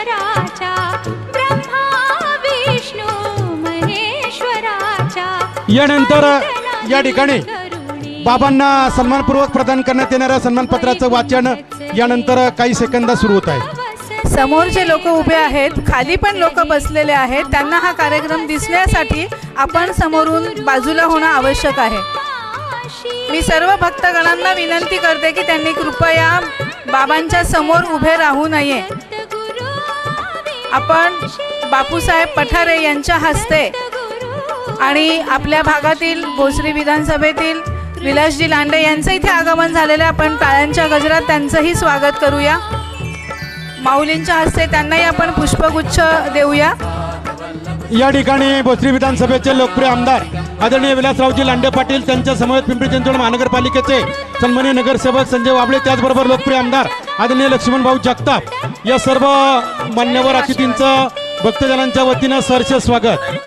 ईश्वराच्या ब्रह्मा विष्णू महेश्वराच्या यानंतर या ठिकाणी बाबांना सन्मानपूर्वक प्रदान करण्यात येणाऱ्या सन्मानपत्राचं वाचन यानंतर काही सेकंदात सुरू होत आहे. समोर जे लोक उभे आहेत खाली पण लोक बसलेले आहेत त्यांना हा कार्यक्रम दिसण्यासाठी आपण समोरून बाजूला होणं आवश्यक आहे. मी सर्व भक्तगणांना विनंती करते की त्यांनी कृपया बाबांच्या समोर उभे राहू नये. आपण बापूसाहेब पठारे यांच्या हस्ते आणि आपल्या भागातील भोसरी विधानसभेतील विलासजी लांडे यांचं इथे आगमन झालेलं आहे. आपण टाळ्यांच्या गजरात त्यांचंही स्वागत करूया. माऊलींच्या हस्ते त्यांनाही आपण पुष्पगुच्छ देऊया. या ठिकाणी भोसरी विधानसभेचे लोकप्रिय आमदार आदरणीय विलासरावजी लांडे पाटील त्यांच्या समवेत पिंपरी चिंचवड महानगरपालिकेचे सन्मान्य नगरसेवक संजय वाबळे त्याचबरोबर लोकप्रिय आमदार आदरणीय लक्ष्मण भाऊ जगताप या सर्व मान्यवर अतिथींचं भक्तजनांच्या वतीनं सहर्ष स्वागत.